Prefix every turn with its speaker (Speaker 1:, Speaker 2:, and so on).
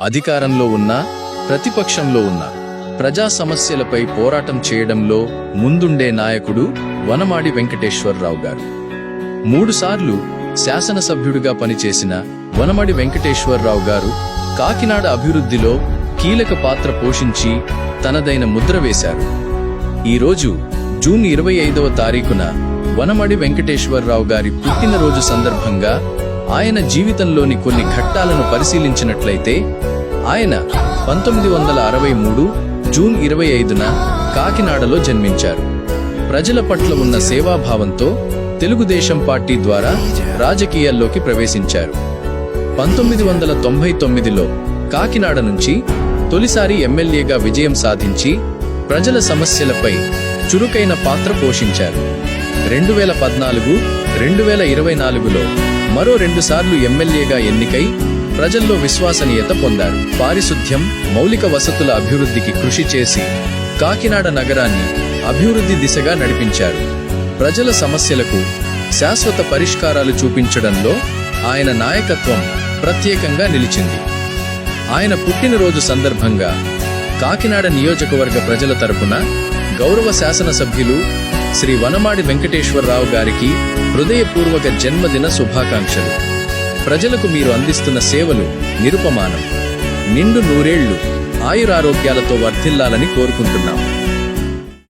Speaker 1: అధికారంలో ఉన్నా ప్రతిపక్షంలో ఉన్నా ప్రజా సమస్యలపై పోరాటం చేయడంలో ముందుండే నాయకుడు వనమాడి వెంకటేశ్వరరావు గారు. మూడుసార్లు శాసనసభ్యుడిగా పనిచేసిన వనమడి వెంకటేశ్వరరావు గారు కాకినాడ అభివృద్ధిలో కీలక పాత్ర పోషించి తనదైన ముద్ర వేశారు. ఈరోజు జూన్ ఇరవై ఐదవ తారీఖున వనమడి వెంకటేశ్వరరావు గారి పుట్టినరోజు సందర్భంగా ఆయన జీవితంలోని కొన్ని ఘట్టాలను పరిశీలించినట్లయితే ఆయన పంతొమ్మిది వందల అరవై మూడు జూన్ ఇరవై ఐదున కాకినాడలో జన్మించారు. ప్రజల పట్ల ఉన్న సేవాభావంతో తెలుగుదేశం పార్టీ ద్వారా రాజకీయాల్లోకి ప్రవేశించారు. పంతొమ్మిది వందల తొంభై తొమ్మిదిలో కాకినాడ నుంచి తొలిసారి ఎమ్మెల్యేగా విజయం సాధించి ప్రజల సమస్యలపై చురుకైన పాత్ర పోషించారు. రెండు వేల పద్నాలుగు రెండు వేల ఇరవై నాలుగులో మరో రెండుసార్లు ఎమ్మెల్యేగా ఎన్నికై ప్రజల్లో విశ్వసనీయత పొందారు. పారిశుద్ధ్యం మౌలిక వసతుల అభివృద్ధికి కృషి చేసి కాకినాడ నగరాన్ని అభివృద్ధి దిశగా నడిపించారు. ప్రజల సమస్యలకు శాశ్వత పరిష్కారాలు చూపించడంలో ఆయన నాయకత్వం ప్రత్యేకంగా నిలిచింది. ఆయన పుట్టినరోజు సందర్భంగా కాకినాడ నియోజకవర్గ ప్రజల తరపున గౌరవ శాసనసభ్యులు శ్రీ వనమాడి వెంకటేశ్వరరావు గారికి హృదయపూర్వక జన్మదిన శుభాకాంక్షలు. ప్రజలకు మీరు అందిస్తున్న సేవలు నిరుపమానం. నిండు నూరేళ్ళు ఆయురారోగ్యాలతో వర్ధిల్లాలని కోరుకుంటున్నాం.